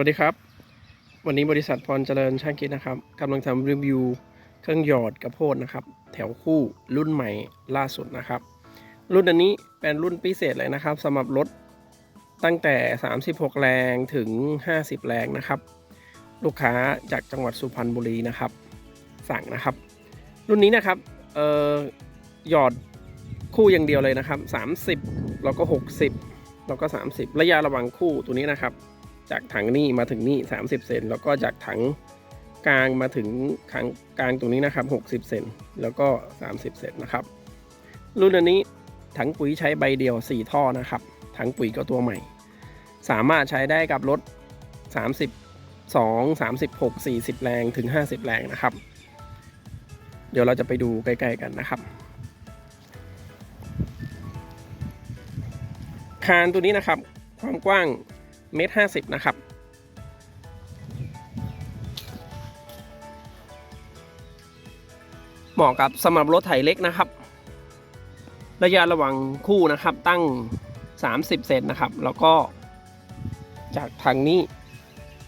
วัสดีครับ วันนี้บริษัทพรเจริญช่างคิดนะครับกำลังทำรีวิวเครื่องหยอดกระโพดนะครับ แถวคู่รุ่นใหม่ล่าสุดนะครับ รุ่นอันนี้เป็นรุ่นพิเศษเลยนะครับสำหรับรถตั้งแต่ 36 แรงถึง 50 แรงนะครับ ลูกค้าจากจังหวัดสุพรรณบุรีนะครับ สั่งนะครับ รุ่นนี้นะครับเอ่อหยอดคู่อย่างเดียวเลยนะครับ 30 แล้วก็ 60 แล้วก็ 30 ระยะระหว่างคู่ตัวนี้นะครับ จากถังนี่มาถึงนี่30 เซนแล้วก็จากถังกลางมาถึงถังกลางตรงนี้นะครับ 60 เซนแล้วก็ 30 เซนนะครับ รุ่นอันนี้ถังปุ๋ยใช้ใบเดียว 4 ท่อนะครับ ถังปุ๋ยก็ตัวใหม่ สามารถใช้ได้กับรถ 32 36 40 แรงถึง 50 แรงนะครับ เดี๋ยวเราจะไปดูใกล้ๆกันนะครับคานตัวนี้นะครับ ความกว้าง เมตรห้าสิบนะครับ เหมาะกับสำหรับรถไถเล็กนะครับ ระยะระหว่างคู่นะครับตั้ง 30 เซนนะครับ แล้วก็จากทางนี้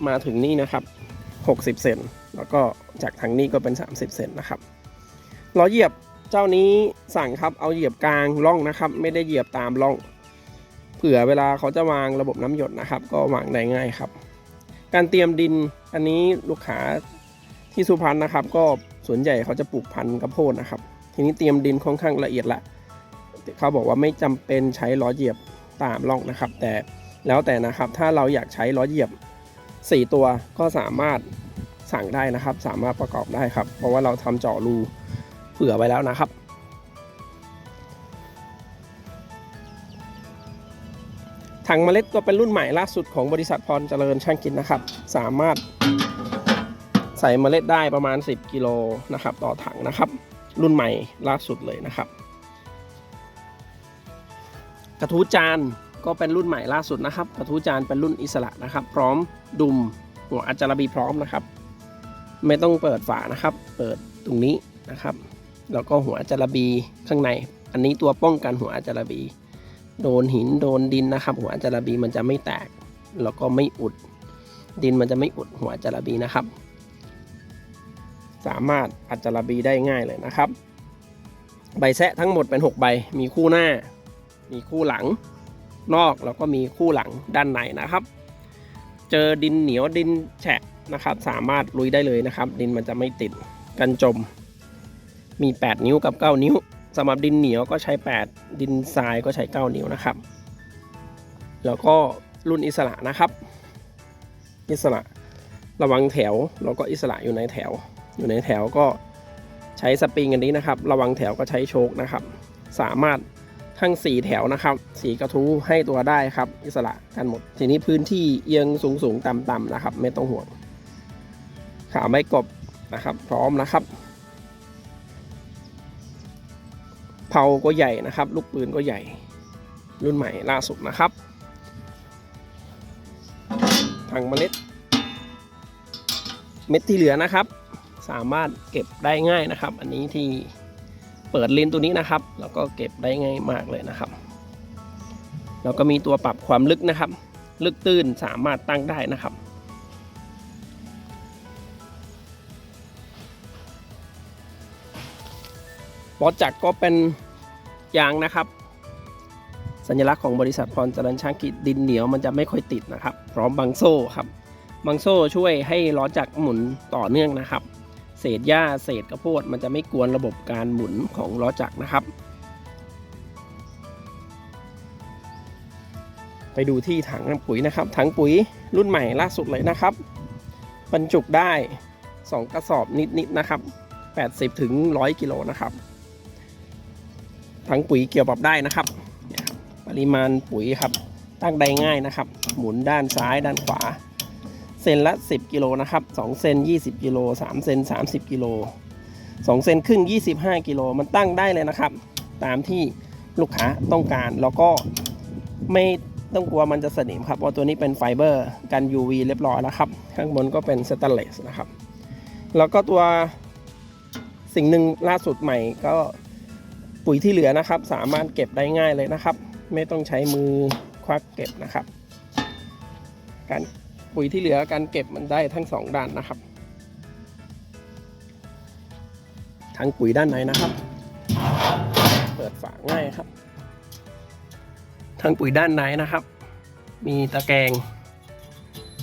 มาถึงนี่นะครับ 60 เซนแล้วก็จากทางนี้ก็เป็น 30 เซนนะครับล้อเหยียบเจ้านี้สั่งครับเอาเหยียบกลางร่องนะครับ ไม่ได้เหยียบตามร่อง เผื่อเวลาเขาจะวางระบบน้ำหยดนะครับ ก็วางได้ง่ายครับ การเตรียมดินอันนี้ลูกค้าที่สุพรรณนะครับ ก็ส่วนใหญ่เขาจะปลูกพันธุ์กระโพดนะครับ ทีนี้เตรียมดินค่อนข้างละเอียดละเขาบอกว่าไม่จำเป็นใช้ล้อเหยียบตามร่องนะครับ แต่แล้วแต่นะครับถ้าเราอยากใช้ล้อเหยียบ 4 ตัวก็สามารถสั่งได้นะครับ สามารถประกอบได้ครับ เพราะว่าเราทำเจาะรูเผื่อไว้แล้วนะครับ ถังเมล็ดก็เป็นรุ่นใหม่ล่าสุดของบริษัทพรเจริญช่างกินนะครับ สามารถใส่เมล็ดได้ประมาณ 10 กิโลนะครับ ต่อถังนะครับ รุ่นใหม่ล่าสุดเลยนะครับ กระทู้จานก็เป็นรุ่นใหม่ล่าสุดนะครับ กระทู้จานเป็นรุ่นอิสระนะครับ พร้อมดุมหัวอัจจารบีพร้อมนะครับ ไม่ต้องเปิดฝานะครับ เปิดตรงนี้นะครับ แล้วก็หัวอัจจารบีข้างใน อันนี้ตัวป้องกันหัวอัจจารบี โดนหินโดนดินนะครับ หัวจาระบีมันจะไม่แตก แล้วก็ไม่อุด ดินมันจะไม่อุดหัวจาระบีนะครับ สามารถอัดจาระบีได้ง่ายเลยนะครับ ใบแซะทั้งหมดเป็น 6 ใบ มีคู่หน้า มีคู่หลัง นอกแล้วก็มีคู่หลังด้านในนะครับ เจอดินเหนียวดินแฉะนะครับ สามารถลุยได้เลยนะครับ ดินมันจะไม่ติดกันจม มี 8 นิ้วกับ 9 นิ้ว สำหรับดินเหนียวก็ใช้ 8 ดินทรายก็ใช้ 9 นิ้วนะครับ แล้วก็รุ่นอิสระนะครับ อิสระระวังแถวแล้วก็อิสระอยู่ในแถว อยู่ในแถวก็ใช้สปริงอันนี้นะครับ ระวังแถวก็ใช้โชคนะครับ สามารถทั้ง 4 แถวนะครับสีกระทู้ให้ตัวได้ครับ อิสระกันหมด ทีนี้พื้นที่เอียงสูงสูงต่ำต่ำนะครับ ไม่ต้องห่วงขาไม่กบนะครับ พร้อมนะครับ เผาก็ใหญ่นะครับ ลูกปืนก็ใหญ่ รุ่นใหม่ล่าสุดนะครับถังเมล็ด เม็ดที่เหลือนะครับ สามารถเก็บได้ง่ายนะครับ อันนี้ที่เปิดลิ้นตัวนี้นะครับ แล้วก็เก็บได้ง่ายมากเลยนะครับ แล้วก็มีตัวปรับความลึกนะครับ ลึกตื้นสามารถตั้งได้นะครับ ล้อจักรก็เป็นยางนะครับ สัญลักษณ์ของบริษัทพรเจริญช่างกิจดินเหนียวมันจะไม่ค่อยติดนะครับ พร้อมบังโซ่ครับบังโซ่ช่วยให้ล้อจักรหมุนต่อเนื่องนะครับ เศษหญ้าเศษกระโพดมันจะไม่กวนระบบการหมุนของล้อจักรนะครับ ไปดูที่ถังปุ๋ยนะครับ ถังปุ๋ยรุ่นใหม่ล่าสุดเลยนะครับ บรรจุได้ 2 กระสอบนิดๆนะครับ 80ถึง100 กิโลนะครับ ถังปุ๋ยเกี่ยวปรับได้นะครับ ปริมาณปุ๋ยครับตั้งได้ง่ายนะครับ หมุนด้านซ้ายด้านขวา เซนละ 10 กิโลนะครับ2เซน20 กิโล3เซน30 กิโล2เซนครึ่ง25 กิโลมันตั้งได้เลยนะครับ ตามที่ลูกค้าต้องการแล้วก็ไม่ต้องกลัวมันจะสนิมครับเพราะตัวนี้เป็นไฟเบอร์กัน UV เรียบร้อยแล้วครับ ข้างบนก็เป็นสแตนเลสนะครับ แล้วก็ตัวสิ่งหนึ่งล่าสุดใหม่ก็ ปุ๋ยที่เหลือนะครับ สามารถเก็บได้ง่ายเลยนะครับ ไม่ต้องใช้มือควักเก็บนะครับ การปุ๋ยที่เหลือการเก็บมันได้ทั้งสองด้านนะครับ ทั้งปุ๋ยด้านในนะครับ เปิดฝาง่ายครับ ทั้งปุ๋ยด้านในนะครับ มีตะแกรง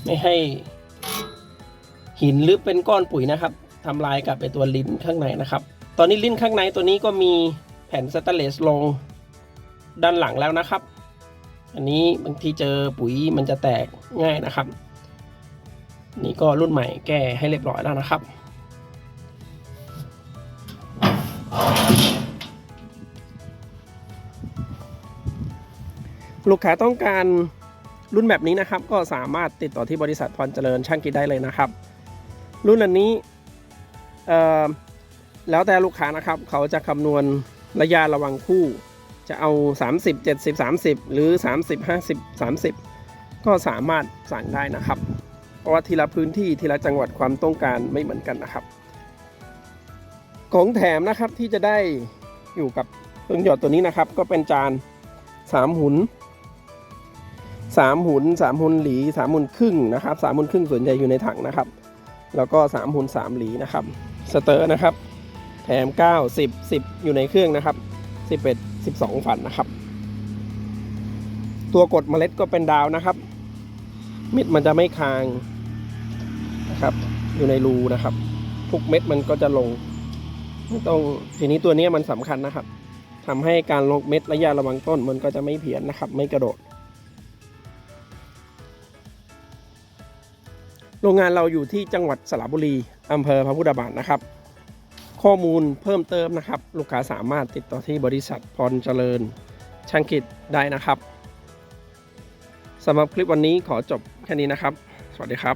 ไม่ให้หินหรือเป็นก้อนปุ๋ยนะครับทำลายกับไอตัวลิ้นข้างในนะครับ ตอนนี้ลิ้นข้างในตัวนี้ก็มี แผ่นสแตนเลสลงด้านหลังแล้วนะครับ อันนี้บางทีเจอปุ๋ยมันจะแตกง่ายนะครับ นี่ก็รุ่นใหม่แก้ให้เรียบร้อยแล้วนะครับ ลูกค้าต้องการรุ่นแบบนี้นะครับ ก็สามารถติดต่อที่บริษัทพรเจริญช่างกิจได้เลยนะครับ รุ่นอันนี้แล้วแต่ลูกค้านะครับ เขาจะคำนวณ ระยะระวังคู่ จะเอา 30 70 30 หรือ 30 50 30 ก็สามารถสั่งได้นะครับ เพราะว่าทีละพื้นที่ทีละจังหวัดความต้องการไม่เหมือนกันนะครับ ของแถมนะครับที่จะได้อยู่กับเครื่องหยอดตัวนี้นะครับ ก็เป็นจาน 3 หุน3หุน3หุนหลี3หุนครึ่งนะครับ3หุนครึ่งส่วนใหญ่อยู่ในถังนะครับ แล้วก็3หุน3หลีนะครับสเตอร์นะครับ แถม 9 10 10 อยู่ในเครื่องนะครับ 11 12 ฝันนะครับ ตัวกดเมล็ดก็เป็นดาวนะครับม็ดมันจะไม่คางนะครับ อยู่ในรูนะครับ ทุกเม็ดมันก็จะลงไม่ต้องทีนี้ตัวนี้มันสำคัญนะครับทำให้การลงเม็ดระยะระวังต้นมันก็จะไม่เพี้ยนนะครับ ไม่กระโดด โรงงานเราอยู่ที่จังหวัดสระบุรีอำเภอพระพุทธบาทนะครับ ข้อมูลเพิ่มเติมนะครับ ลูกค้าสามารถติดต่อที่บริษัทพรเจริญช่างกิจได้นะครับสำหรับคลิปวันนี้ขอจบแค่นี้นะครับ สวัสดีครับ